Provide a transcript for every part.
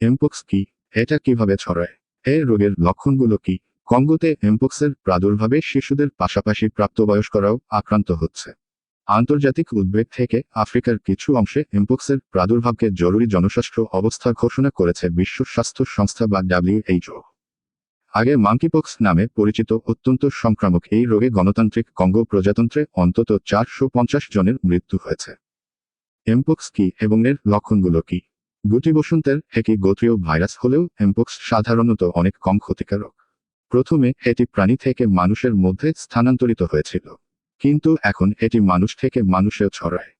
Mpox কি? এটা কীভাবে ছড়ায়? এই রোগের লক্ষণগুলো কি? কঙ্গোতে এমপক্সের প্রাদুর্ভাবে শিশুদের পাশাপাশি প্রাপ্তবয়স্করাও আক্রান্ত হচ্ছে। আন্তর্জাতিক উদ্বেগ থেকে আফ্রিকার কিছু অংশে এমপক্সের প্রাদুর্ভাবকে জরুরি জনস্বাস্থ্য অবস্থা ঘোষণা করেছে বিশ্ব স্বাস্থ্য সংস্থা বা ডাব্লিউএইচও আগে মাঙ্কিপক্স নামে পরিচিত অত্যন্ত সংক্রামক এই রোগে গণতান্ত্রিক কঙ্গো প্রজাতন্ত্রে অন্তত চারশো পঞ্চাশ জনের মৃত্যু হয়েছে। এমপক্স কি এবং এর লক্ষণগুলো কি? গুটি বসন্তের একই গোত্রীয় ভাইরাস হলেও এমপক্স সাধারণত অনেক কম ক্ষতিকারক। প্রথমে এটি প্রাণী থেকে মানুষের মধ্যে স্থানান্তরিত হয়েছিল। কিন্তু এখন এটি মানুষ থেকে মানুষেও ছড়ায়।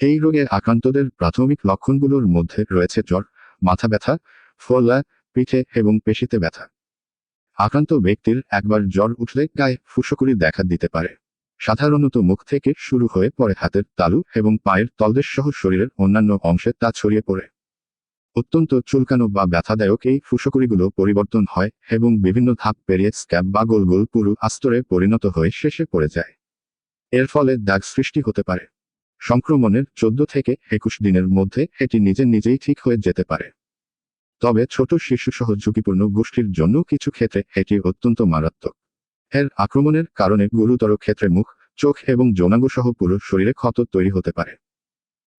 এই রোগে আক্রান্তদের প্রাথমিক লক্ষণগুলোর মধ্যে রয়েছে জ্বর, মাথা ব্যথা, ফোলা, পিঠে এবং পেশিতে ব্যথা। আক্রান্ত ব্যক্তির একবার জ্বর উঠলে গায়ে ফুসকরি দেখা দিতে পারে। সাধারণত মুখ থেকে শুরু হয়ে পরে হাতের তালু এবং পায়ের তলদেশ সহ শরীরের অন্যান্য অংশে তা ছড়িয়ে পড়ে। অত্যন্ত চুলকানো বা ব্যথাদায়ক এই ফুসকরিগুলো পরিবর্তন হয় এবং বিভিন্ন ধাপ পেরিয়ে স্ক্যাব বা গোল গোল পুরু আস্তরে পরিণত হয়ে শেষে পড়ে যায়। এর ফলে দাগ সৃষ্টি হতে পারে। সংক্রমণের চোদ্দ থেকে একুশ দিনের মধ্যে এটি নিজে নিজেই ঠিক হয়ে যেতে পারে। তবে ছোট শিশুসহ ঝুঁকিপূর্ণ গোষ্ঠীর জন্য কিছু ক্ষেত্রে এটি অত্যন্ত মারাত্মক। এর আক্রমণের কারণে গুরুতর ক্ষেত্রে মুখ, চোখ এবং যৌনাঙ্গ সহ পুরো শরীরে ক্ষত তৈরি হতে পারে।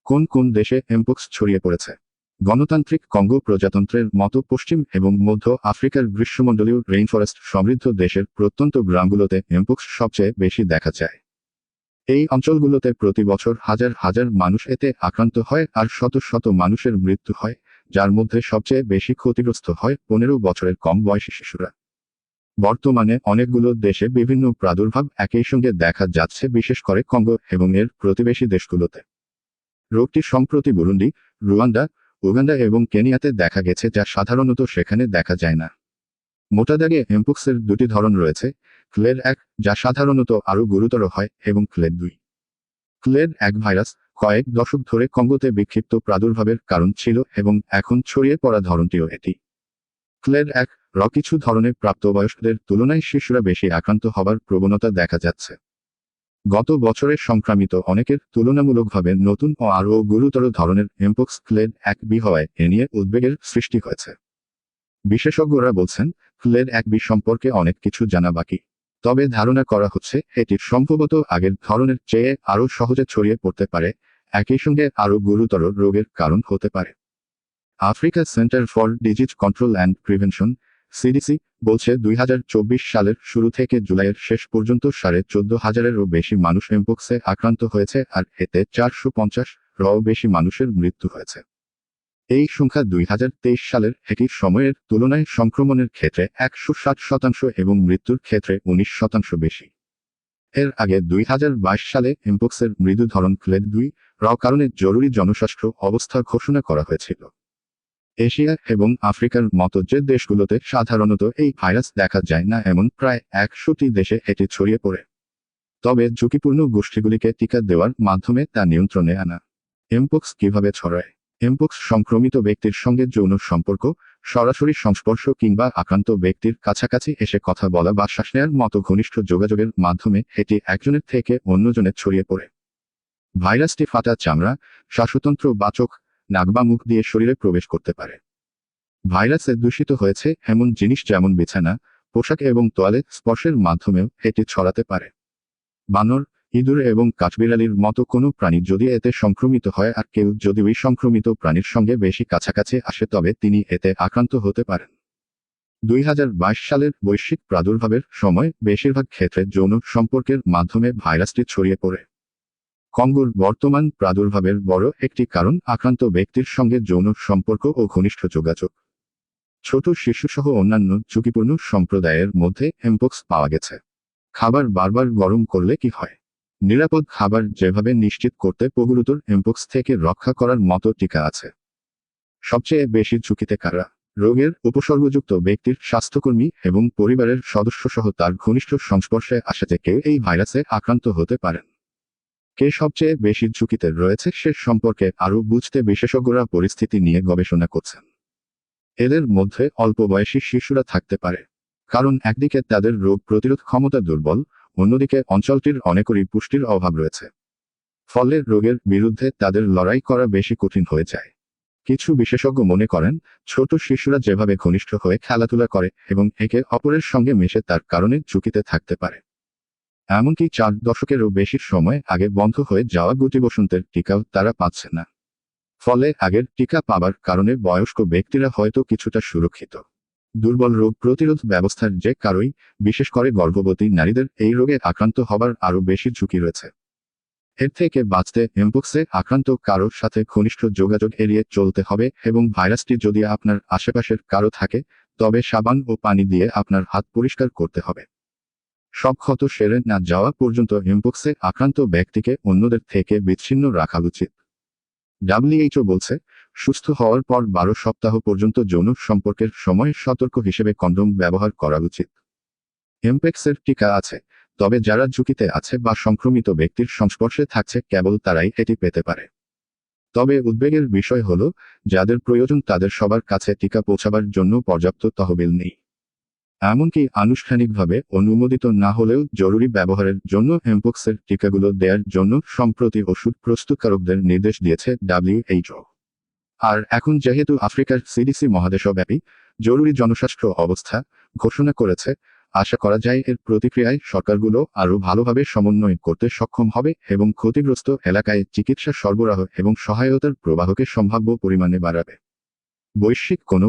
কোন কোন দেশে এমপক্স ছড়িয়ে পড়েছে? গণতান্ত্রিক কঙ্গো প্রজাতন্ত্রের মতো পশ্চিম এবং মধ্য আফ্রিকার গ্রীষ্মমণ্ডলীয় রেইনফরেস্ট সমৃদ্ধ দেশের প্রত্যন্ত গ্রামগুলোতে এমপক্স সবচেয়ে বেশি দেখা যায়। এই অঞ্চলগুলোতে প্রতি বছর হাজার হাজার মানুষ এতে আক্রান্ত হয় আর শত শত মানুষের মৃত্যু হয়, যার মধ্যে সবচেয়ে বেশি ক্ষতিগ্রস্ত হয় পনেরো বছরের কম বয়সী শিশুরা। বর্তমানে অনেকগুলো দেশে বিভিন্ন প্রাদুর্ভাব একই সঙ্গে দেখা যাচ্ছে, বিশেষ করে কঙ্গো এবং এর প্রতিবেশী দেশগুলোতে। রোগটি সম্প্রতি বুরুন্ডি, রুয়ান্ডা উগান্ডা এবং কেনিয়াতে দেখা গেছে যা সাধারণত সেখানে দেখা যায় না। মোটা দাগে এমপক্সের দুটি ধরন রয়েছে, ক্লের এক, যা সাধারণত আরও গুরুতর হয়, এবং ক্লের দুই। ক্লেড এক ভাইরাস কয়েক দশক ধরে কঙ্গোতে বিক্ষিপ্ত প্রাদুর্ভাবের কারণ ছিল এবং এখন ছড়িয়ে পড়া ধরনটিও এটি। ক্লের এক, র কিছু ধরনের প্রাপ্তবয়স্কদের তুলনায় শিশুরা বেশি আক্রান্ত হবার প্রবণতা দেখা যাচ্ছে। গত বছরে সংক্রামিত অনেকের তুলনামূলকভাবে নতুন ও আরও গুরুতর ধরনের এমপক্স ক্লেড এক বি হওয়ায় এ নিয়ে উদ্বেগের সৃষ্টি হয়েছে। বিশেষজ্ঞরা বলছেন, ক্লেড এক বি সম্পর্কে অনেক কিছু জানা বাকি। তবে ধারণা করা হচ্ছে, এটি সম্ভবত আগের ধরনের চেয়ে আরও সহজে ছড়িয়ে পড়তে পারে, একই সঙ্গে আরও গুরুতর রোগের কারণ হতে পারে। Africa Center for Disease Control and Prevention CDC বলছে দুই হাজার চব্বিশ সালের শুরু থেকে জুলাইয়ের শেষ পর্যন্ত সাড়ে চোদ্দ হাজারেরও বেশি মানুষ এমপক্সে আক্রান্ত হয়েছে আর এতে চারশো পঞ্চাশ রও বেশি মানুষের মৃত্যু হয়েছে। এই সংখ্যা দুই হাজার তেইশ সালের একই সময়ের তুলনায় সংক্রমণের ক্ষেত্রে একশো ষাট শতাংশ এবং মৃত্যুর ক্ষেত্রে উনিশ শতাংশ বেশি। এর আগে দুই হাজার বাইশ সালে এমপক্সের মৃদু ধরন ক্লেড দুই র কারণে জরুরি জনস্বাস্থ্য অবস্থা ঘোষণা করা হয়েছিল। এশিয়া এবং আফ্রিকার মতো যে দেশগুলোতে সাধারণত এই ভাইরাস দেখা যায় না এমন প্রায় একশোটি দেশে এটি ছড়িয়ে পড়ে। তবে ঝুঁকিপূর্ণ গোষ্ঠীগুলিকে টিকা দেওয়ার মাধ্যমে তা নিয়ন্ত্রণে আনা। এমপক্স কীভাবে ছড়ায়? এমপক্স সংক্রমিত ব্যক্তির সঙ্গে যৌন সম্পর্ক, সরাসরি সংস্পর্শ কিংবা আক্রান্ত ব্যক্তির কাছাকাছি এসে কথা বলা বা শ্বাস নেওয়ার মতো ঘনিষ্ঠ যোগাযোগের মাধ্যমে এটি একজনের থেকে অন্যজনে ছড়িয়ে পড়ে। ভাইরাসটি ফাটা চামড়া, শ্বাসতন্ত্র বা চোখ নাক বা মুখ দিয়ে শরীরে প্রবেশ করতে পারে। ভাইরাসে দূষিত হয়েছে এমন জিনিস যেমন বিছানা, পোশাক এবং তোয়ালে স্পর্শের মাধ্যমেও এটি ছড়াতে পারে। বানর, ইঁদুর এবং কাঠবিড়ালির মতো কোনো প্রাণী যদি এতে সংক্রমিত হয় আর কেউ যদি ওই সংক্রমিত প্রাণীর সঙ্গে বেশি কাছাকাছি আসে তবে তিনি এতে আক্রান্ত হতে পারেন। দুই হাজার বাইশ সালের বৈশ্বিক প্রাদুর্ভাবের সময় বেশিরভাগ ক্ষেত্রে যৌন সম্পর্কের মাধ্যমে ভাইরাসটি ছড়িয়ে পড়ে। কঙ্গোর বর্তমান প্রাদুর্ভাবের বড় একটি কারণ আক্রান্ত ব্যক্তির সঙ্গে যৌন সম্পর্ক ও ঘনিষ্ঠ যোগাযোগ। ছোট শিশুসহ অন্যান্য ঝুঁকিপূর্ণ সম্প্রদায়ের মধ্যে এমপক্স পাওয়া গেছে। খাবার বারবার গরম করলে কি হয়? নিরাপদ খাবার যেভাবে নিশ্চিত করতে পগুরুতর এমপক্স থেকে রক্ষা করার মতো টিকা আছে। সবচেয়ে বেশি ঝুঁকিতে কারা? রোগের উপসর্গযুক্ত ব্যক্তির স্বাস্থ্যকর্মী এবং পরিবারের সদস্যসহ তার ঘনিষ্ঠ সংস্পর্শে আসা থেকে এই ভাইরাসে আক্রান্ত হতে পারেন। কে সবচেয়ে বেশি ঝুঁকিতে রয়েছে সে সম্পর্কে আরও বুঝতে বিশেষজ্ঞরা পরিস্থিতি নিয়ে গবেষণা করছেন। এদের মধ্যে অল্প বয়সী শিশুরা থাকতে পারে, কারণ একদিকে তাদের রোগ প্রতিরোধ ক্ষমতা দুর্বল, অন্যদিকে অঞ্চলটির অনেকেরই পুষ্টির অভাব রয়েছে। ফলে রোগের বিরুদ্ধে তাদের লড়াই করা বেশি কঠিন হয়ে যায়। কিছু বিশেষজ্ঞ মনে করেন, ছোট শিশুরা যেভাবে ঘনিষ্ঠ হয়ে খেলাধুলা করে এবং একে অপরের সঙ্গে মিশে তার কারণে ঝুঁকিতে থাকতে পারে। এমনকি চার দশকেরও বেশি সময় আগে বন্ধ হয়ে যাওয়া গুটি বসন্তের টিকাও তারা পাচ্ছে না। ফলে আগের টিকা পাবার কারণে বয়স্ক ব্যক্তিরা হয়তো কিছুটা সুরক্ষিত। দুর্বল রোগ প্রতিরোধ ব্যবস্থার যে কারোই, বিশেষ করে গর্ভবতী নারীদের, এই রোগে আক্রান্ত হবার আরও বেশি ঝুঁকি রয়েছে। এর থেকে বাঁচতে এমপক্সে আক্রান্ত কারোর সাথে ঘনিষ্ঠ যোগাযোগ এড়িয়ে চলতে হবে এবং ভাইরাসটি যদি আপনার আশেপাশের কারও থাকে, তবে সাবান ও পানি দিয়ে আপনার হাত পরিষ্কার করতে হবে। সব ক্ষত সেরে না যাওয়া পর্যন্ত এমপক্সে আক্রান্ত ব্যক্তিকে অন্যদের থেকে বিচ্ছিন্ন রাখা উচিত। ডাব্লিউএইচও বলছে, সুস্থ হওয়ার পর বারো সপ্তাহ পর্যন্ত যৌন সম্পর্কের সময় সতর্ক হিসেবে কন্ডোম ব্যবহার করা উচিত। এমপেক্সের টিকা আছে, তবে যারা ঝুঁকিতে আছে বা সংক্রমিত ব্যক্তির সংস্পর্শে থাকছে কেবল তারাই এটি পেতে পারে। তবে উদ্বেগের বিষয় হল, যাদের প্রয়োজন তাদের সবার কাছে টিকা পৌঁছাবার জন্য পর্যাপ্ত তহবিল নেই। এমনকি আনুষ্ঠানিকভাবে অনুমোদিত না হলেও জরুরি ব্যবহারের জন্য এমপক্সের টিকাগুলো দেওয়ার জন্য সম্প্রতি ওষুধ প্রস্তুতকারকদের নির্দেশ দিয়েছে ডাব্লিউএইচও আর এখন যেহেতু আফ্রিকার সিডিসি মহাদেশব্যাপী, জরুরি জনস্বাস্থ্য অবস্থা ঘোষণা করেছে, আশা করা যায় এর প্রতিক্রিয়ায় সরকারগুলো আরও ভালোভাবে সমন্বয় করতে সক্ষম হবে এবং ক্ষতিগ্রস্ত এলাকায় চিকিৎসা সরবরাহ এবং সহায়তার প্রবাহকে সম্ভাব্য পরিমাণে বাড়াবে। বৈশ্বিক কোনো